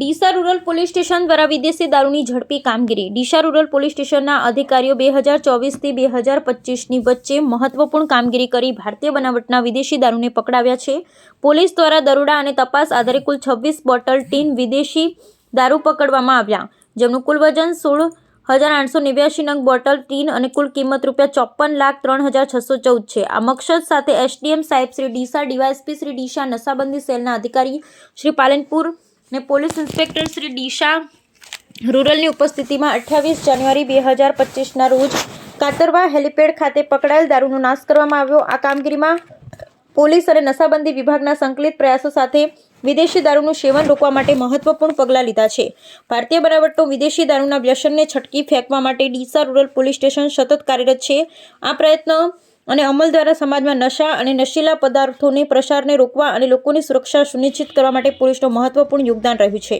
Deesa rural police station દ્વારા વિદેશી દારૂની ઝડપી કામગીરી. ડીસા રૂરલ પોલીસ સ્ટેશનના અધિકારીઓ બે હજાર ચોવીસથી બે હજાર પચીસની વચ્ચે મહત્વપૂર્ણ કામગીરી કરી ભારતીય બનાવટના વિદેશી દારૂને પકડાવ્યા છે. પોલીસ દ્વારા દરોડા અને તપાસ આધારે કુલ છવ્વીસ બોટલ ટીન વિદેશી દારૂ પકડવામાં આવ્યા. જેમનું કુલ વજન સોળ હજાર આઠસો નેવ્યાસી નંગ બોટલ ટીન અને કુલ કિંમત રૂપિયા ચોપન લાખ ત્રણ હજાર છસો ચૌદ છે. આ મકસદ સાથે એસડીએમ સાહેબ શ્રી ડીસા, ડીવાયએસપી શ્રી ડીસા નશાબંધી સેલના અધિકારી શ્રી પાલનપુર ને પોલીસ ઇન્સ્પેક્ટર શ્રી ડીશા રૂરલની ઉપસ્થિતિમાં અઠ્યાવીસ જાન્યુઆરી બે હજાર પચીસના રોજ કાતરવા હેલિપેડ ખાતે પકડાયેલ દારૂનો નાશ કરવામાં આવ્યો. આ કામગીરીમાં પોલીસ અને નશાબંધી વિભાગના સંકલિત પ્રયાસો સાથે વિદેશી દારૂનું સેવન રોકવા માટે મહત્વપૂર્ણ પગલાં લીધા છે. ભારતીય બનાવટો વિદેશી દારૂના વ્યસનને છટકી ફેંકવા માટે ડીસા રૂરલ પોલીસ સ્ટેશન સતત કાર્યરત છે. આ પ્રયત્ન અને અમલ દ્વારા સમાજમાં નશા અને નશીલા પદાર્થોને પ્રસારને રોકવા અને લોકોની સુરક્ષા સુનિશ્ચિત કરવા માટે પોલીસનું મહત્વપૂર્ણ યોગદાન રહ્યું છે.